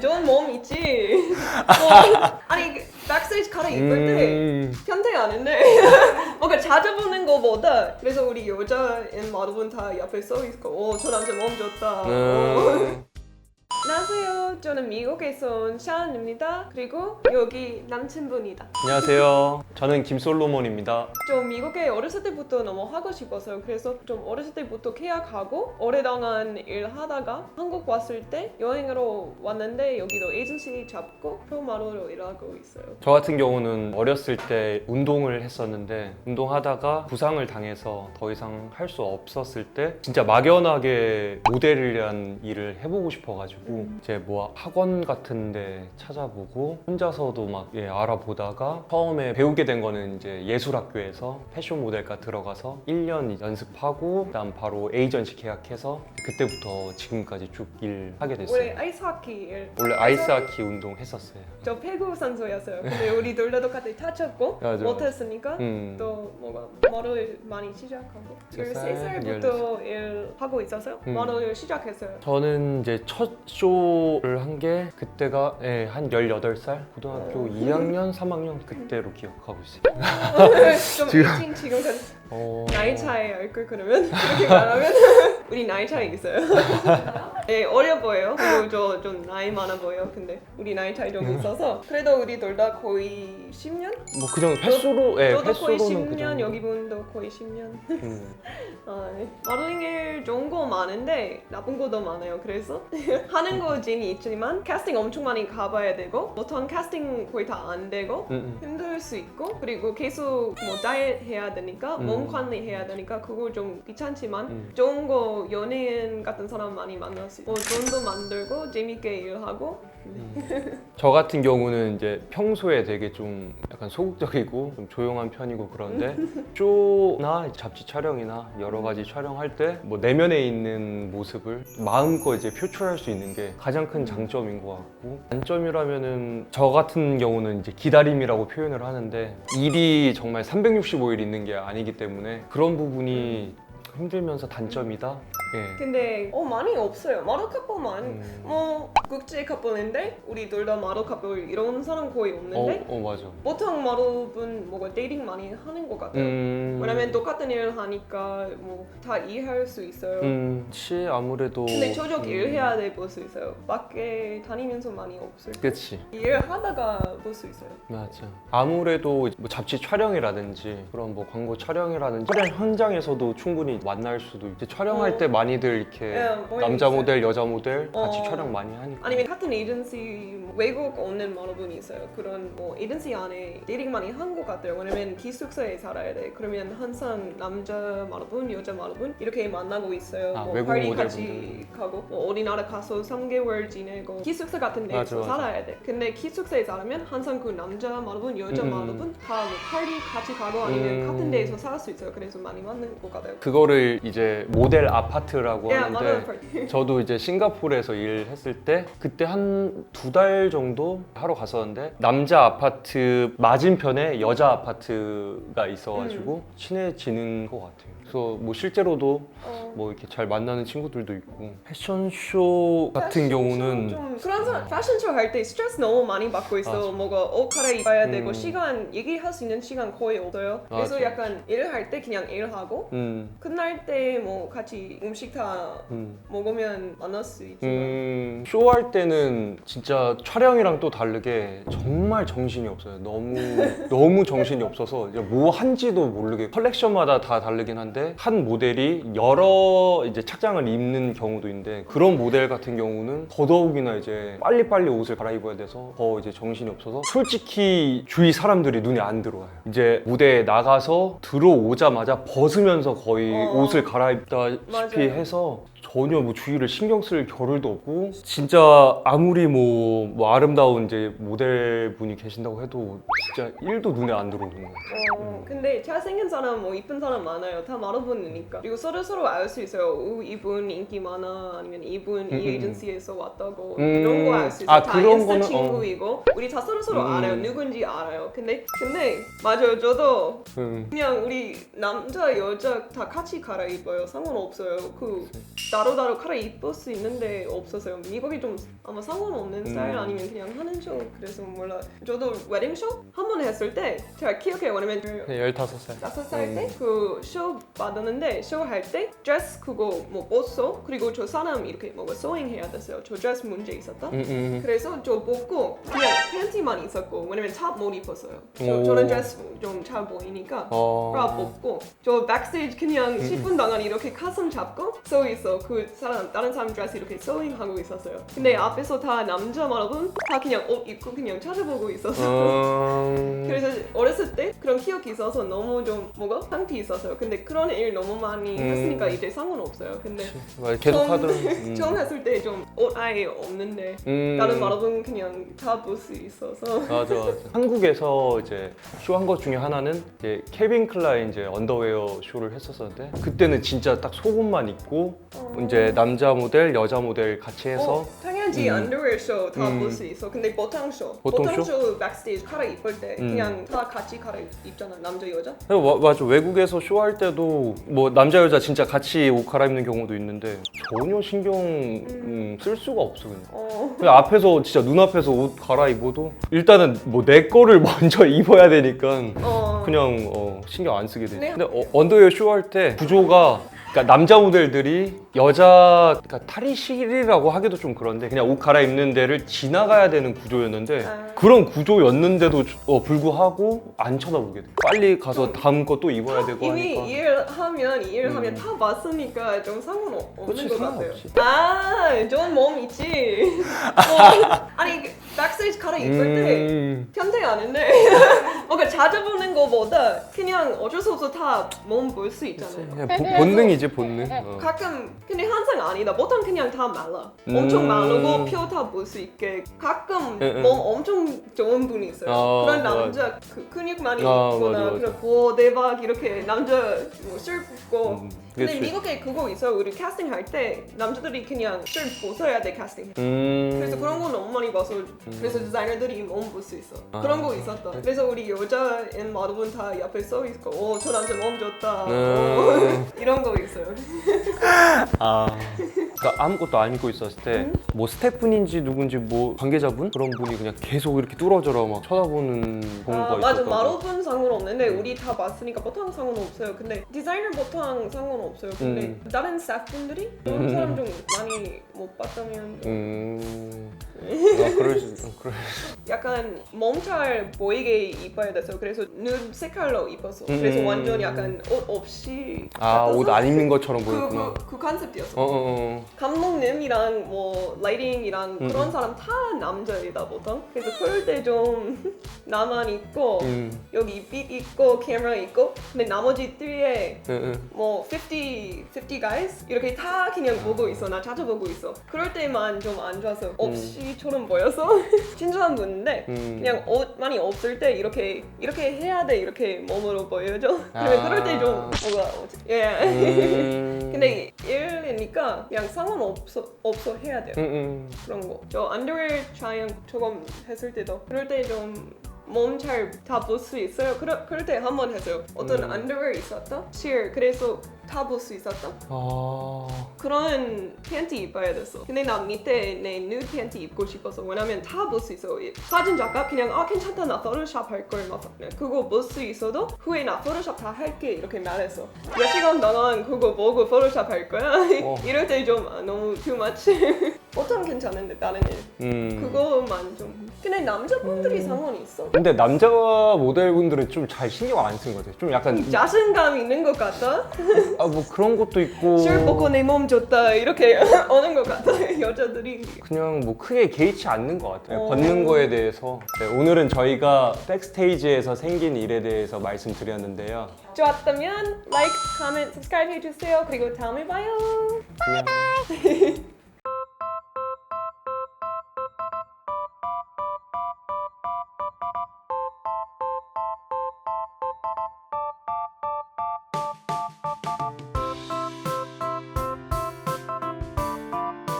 좋은 몸 있지. 뭐, 아니 백스테이지 가라 입을 때 음. 편태 아닌데 뭔가 자주 보는 거보다 그래서 우리 여자인 여러분 다 옆에 서 있고 오 저 남자 몸 좋다. 오. 음. 안녕하세요. 저는 미국에서 온 샤은입니다. 그리고 여기 남친분이다. 안녕하세요. 저는 김솔로몬입니다. 좀 미국에 어렸을 때부터 너무 하고 싶어서요. 그래서 좀 어렸을 때부터 계약하고 오래동안 일하다가 한국 왔을 때 여행으로 왔는데 여기도 에이전시 잡고 프로마로로 일하고 있어요. 저 같은 경우는 어렸을 때 운동을 했었는데 운동하다가 부상을 당해서 더 이상 할 수 없었을 때 진짜 막연하게 위한 일을 해보고 싶어가지고 이제 뭐 학원 같은데 찾아보고 혼자서도 막 예, 알아보다가 처음에 배우게 된 거는 이제 예술학교에서 패션 모델과 들어가서 1년 연습하고 그다음 바로 에이전시 계약해서 그때부터 지금까지 쭉 일하게 됐어요. 원래 아이스하키 일. 원래 아이스하키 운동 했었어요. 저 배구 선수였어요. 근데 우리 둘다 똑같이 다쳤고 맞아. 못했으니까 음. 또 뭔가 머리를 많이 시작하고 세 살, 13살부터 일 하고 있어서 음. 머리를 시작했어요. 저는 이제 첫 쇼를 한 게 그때가 예, 한 18살 고등학교 어. 2학년, 3학년 그때로 기억하고 있어요. 좀 지금- 일찍 지금 은 어... 나이 차이 알걸 그러면 그렇게 말하면 우리 나이 차이 있어요. 네 어려 보여요. 그리고 저 좀 나이 많아 보여요. 근데 우리 나이 차이 좀 있어서 그래도 우리 둘 다 거의 10년? 뭐 그정 횟수로 예, 저도 거의 횟수로는 10년 그 정도. 여기 분도 거의 10년. 음. 아, 네. 모델링 일 좋은 거 많은데 나쁜 것도 많아요. 그래서 하는 거 재미 있지만 캐스팅 엄청 많이 가봐야 되고 보통 캐스팅 거의 다 안 되고 음, 음. 힘들 수 있고 그리고 계속 뭐 다이어트 해야 되니까 음. 몸 관리 해야 되니까 그거 좀 귀찮지만 음. 좋은 거 연예인 같은 사람 많이 만날 수 있고 돈도 만들고 재밌게 일하고. 저 같은 경우는 이제 평소에 되게 좀 약간 소극적이고 좀 조용한 편이고 그런데 쇼나 잡지 촬영이나 여러 가지 촬영할 때 뭐 내면에 있는 모습을 마음껏 이제 표출할 수 있는 게 가장 큰 장점인 것 같고 단점이라면은 저 같은 경우는 이제 기다림이라고 표현을 하는데 일이 정말 365일 있는 게 아니기 때문에 그런 부분이 힘들면서 단점이다. 예. 근데 어 많이 없어요 마루 커플만 음. 뭐 국제 커플인데 우리 둘 다 마루 커플 이런 사람 거의 어, 없는데 어 맞아. 보통 마루분 뭐가 데이팅 많이 하는 것 같아요 음. 왜냐면 똑같은 일을 하니까 뭐 다 이해할 수 있어요 음, 치 아무래도. 근데 저녁 음, 일해야 돼 볼 수 있어요 밖에 다니면서 많이 없을 때 그치. 일하다가 볼 수 있어요 맞아. 아무래도 뭐 잡지 촬영이라든지 그런 뭐 광고 촬영이라든지 촬영 현장에서도 충분히 만날 수도 있지. 촬영할 어. 때 많이들 이렇게 예, 뭐 남자 있어요. 모델, 여자 모델 같이 어. 촬영 많이 하니까. 아니면 같은 에이전시 뭐 외국 오는 여러분이 있어요. 그런 뭐 에이전시 안에 데이팅 많이 한 것 같아요. 왜냐면 기숙사에 살아야 돼. 그러면 항상 남자 여러분, 여자 여러분 이렇게 만나고 있어요. 아, 뭐 외국 모델분들. 같이 가고 뭐 어디 나라 가서 3개월 지내고 기숙사 같은 데서 맞아, 맞아. 살아야 돼. 근데 기숙사에 살면 항상 그 남자 여러분, 여자 음. 여러분 다뭐 파티 같이 가고 아니면 음. 같은 데에서 살 수 있어요. 그래서 많이 만나는 것 같아요. 그거를 이제 모델 아파트라고 예, 하는데 맞아요. 파티. 저도 이제 싱가포르에서 일했을 때 그때 한 두 달 정도 하러 갔었는데 남자 아파트 맞은편에 여자 아파트가 있어가지고 음. 친해지는 것 같아요. 그래서 뭐 실제로도 어. 뭐 이렇게 잘 만나는 친구들도 있고 패션쇼 같은 경우는 좀 그런 사람 패션쇼 할 때 스트레스 너무 많이 받고 있어. 맞아. 뭐가 옷 갈아입어야 되고 음. 시간 얘기할 수 있는 시간 거의 없어요. 그래서 맞아. 약간 일할 때 그냥 일하고 음, 끝날 때 뭐 같이 음식 다 음. 먹으면 만날 수 있지만 음, 쇼할 때는 진짜 촬영이랑 또 다르게 정말 정신이 없어요. 너무 너무 정신이 없어서 이제 뭐 한지도 모르게 컬렉션마다 다 다르긴 한데 한 모델이 여러 이제 착장을 입는 경우도 있는데 그런 모델 같은 경우는 더더욱이나 이제 빨리빨리 옷을 갈아입어야 돼서 더 이제 정신이 없어서 솔직히 주위 사람들이 눈에 안 들어와요. 이제 무대에 나가서 들어오자마자 벗으면서 거의 어. 옷을 갈아입다시피 맞아요. 해서 전혀 뭐 주위를 신경 쓸 겨를도 없고 진짜 아무리 뭐, 뭐 아름다운 이제 모델 분이 계신다고 해도 진짜 1도 눈에 안 들어오는 것 같아요. 어, 근데 잘생긴 사람, 뭐 이쁜 사람 많아요. 다 말아보니까. 그리고 서로 서로 알 수 있어요. 오, 이분 인기 많아. 아니면 이분 음, 이 음. 에이전시에서 왔다고. 음. 이런 거 알 수 있어요. 아, 다 그런 인스타 거는, 어. 친구이고. 우리 다 서로 서로 음. 알아요. 누군지 알아요. 근데 근데 맞아요. 저도 음. 그냥 우리 남자 여자 다 같이 갈아입어요. 상관없어요. 그 따로따로 칼을 입을 수 있는데 없었어요. 미국이 좀 아마 상관없는 스타일 아니면 그냥 하는 쇼 그래서 몰라. 저도 웨딩 쇼 한 번 했을 때 제가 기억해요. 왜냐면 그 15살. 다섯 살 때 그 쇼 받았는데 쇼 할 때 드레스 그거 뭐 벗어 그리고 저 사람 이렇게 뭔가 소잉 해야 됐어요. 저 드레스 문제 있었다. 음, 음. 그래서 저 벗고 그냥 팬티만 있었고 왜냐면 탑 못 입었어요. 저, 오. 저는 드레스 좀 잘 보이니까 어. 브라 벗고 저 백스테이지 그냥 10분 동안 이렇게 가슴 잡고 서 있어. 그 사람 다른 사람 드레스 이렇게 소잉 하고 있었어요. 근데 앞에서 다 남자 여러분 다 그냥 옷 입고 그냥 찾아보고 있었어. 음. 그래서 어렸을 때 그런 기억이 있어서 너무 좀 뭐가 상태 있었어요. 근데 그런 일 너무 많이 음. 했으니까 이제 상관없어요. 근데 맞아, 계속 처음- 하더라고. 음. 처음 했을 때 좀 옷 아예 없는데 음. 다른 여러분 그냥 다 볼 수 있어서 맞아 맞아. 한국에서 이제 쇼 한 것 중에 하나는 이제 케빈 클라인 이제 언더웨어 쇼를 했었었는데 그때는 진짜 딱 속옷만 입고 어. 이제 남자 모델, 여자 모델 같이 해서 어, 당연히 음. 언더웨어 쇼다 음. 볼수 있어. 근데 보통 쇼, 보통 보통, 쇼? 쇼 백스테이지 카라 입을 때 음. 그냥 다 같이 카라 입잖아. 남자 여자. 어, 마- 맞아 외국에서 쇼할 때도 뭐 남자 여자 진짜 같이 옷 갈아입는 경우도 있는데 전혀 신경 음, 쓸 수가 없어 그냥. 어. 그냥 앞에서 진짜 눈앞에서 옷 갈아입어도 일단은 뭐 내 거를 먼저 입어야 되니까 어. 그냥 어, 신경 안 쓰게 돼. 네. 근데 어, 언더웨어 쇼할 때 구조가 그러니까 남자 모델들이 여자 그러니까 탈의실이라고 하기도 좀 그런데 그냥 옷 갈아입는 데를 지나가야 되는 구조였는데 아. 그런 구조였는데도 어, 불구하고 안 쳐다보게 돼. 빨리 가서 다음 거 또 입어야 되고 이미 하니까. 일하면 일하면 음. 다 봤으니까 좀 상관없는 그치, 것 같아요. 상관없지. 아, 좋은 몸 있지. 뭐, 아니 그 백스테이지 카라 입을 때 음. 편태 아닌데 뭔가 자주 보는 거보다 그냥 어쩔 수 없어 다 몸 볼 수 있잖아요. 그냥 보- 본능이지 본능. 어. 가끔 근데 항상 아니다. 보통 그냥 다 말라. 엄청 음. 마르고 표 다 볼 수 있게. 가끔 응, 응. 몸 엄청 좋은 분이 있어요. 아, 그런 맞아. 남자 그 근육 많이 아, 있거나 맞아, 맞아. 그런 고 대박 이렇게 남자 뭐술 붓고. 음, 근데 그치. 미국에 그거 있어요. 우리 캐스팅 할 때 남자들이 그냥 술 벗어야 돼 캐스팅. 음. 그래서 그런 거 너무 많이 봐서 그래서 디자이너들이 몸볼수 있어. 아. 그런 거 있었다. 그래서 우리 여자인 모델분 다 옆에 서 있고, 오, 저 남자. 음. 오, 이런 거 있어요. 아, 그러니까 아무것도 안 입고 있었을 때 뭐 스태프분인지 누군지 뭐 관계자분 그런 분이 그냥 계속 이렇게 뚫어져라 막 쳐다보는 경우가 아, 맞아. 있었다고. 마로분 상관없는데 우리 다 봤으니까 보통 상관없어요. 근데 디자이너 보통 상관없어요. 근데 음. 다른 스태프분들이 그런 음. 사람 좀 많이 못 봤다면 좀 음. 아, 그럴 수, 그럴 수. 약간 몸잘 보이게 입어야 돼서 그래서 눈 색깔로 입었어. 그래서 음. 완전 약간 옷 없이 아, 옷 안 입는 것처럼 그, 보였구나. 그, 그 컨셉이었어. 어, 어, 어. 감독님이랑 뭐 라이팅이랑 음. 그런 사람 다 남자이다 보통. 그래서 그럴 때 좀 나만 있고 음. 여기 빛 있고 카메라 있고 근데 나머지 뒤에 응, 응. 뭐 50, 50 guys 이렇게 다 그냥 보고 있어. 나 자주 보고 있어. 그럴 때만 좀 안 좋아서 없이처럼 보여서 친절한 분인데 음. 그냥 옷 많이 없을 때 이렇게 이렇게 해야 돼 이렇게 몸으로 보여줘. 아. 그럴 때 좀 뭔가 어지- 예. 음. 근데 일이니까 그냥 상관없어 없어 해야 돼요. 응, 응. 그런 거. 저 언더웨어 촬영 조금 했을 때도 그럴 때 좀 몸 잘 다 볼 수 있어요. 그럴, 그럴 때 한 번 했어요. 어떤 음. 언더웨어 있었다? sheer 그래서 다볼수 있었다? 아. 그런 팬티 입어야 됐어. 근데 나 밑에 내 누드 팬티 입고 싶어서 왜냐면 다 볼 수 있어. 이 사진 작가 그냥 아 괜찮다 나 포토샵 할걸 막 그거 볼 수 있어도 후에 나 포토샵 다 할게 이렇게 말했어. 몇 시간 동안 그거 보고 포토샵 할 거야? 어. 이럴 때좀 아, 너무 too much. 보통 괜찮은데 다른 일. 음. 그거만 좀. 근데 남자분들이 상관이 있어. 근데 남자 모델분들은 좀 잘 신경 안 쓰는 것 같아요. 좀 약간 자신감 있는 것 같아. 아 뭐 그런 것도 있고 술 먹고 내 몸 좋다 이렇게 오는 것 같아 여자들이. 그냥 뭐 크게 개의치 않는 것 같아요. 어. 걷는 거에 대해서. 네, 오늘은 저희가 백스테이지에서 생긴 일에 대해서 말씀드렸는데요. 좋았다면 like, comment, subscribe 해주세요. 그리고 다음에 봐요. 안녕.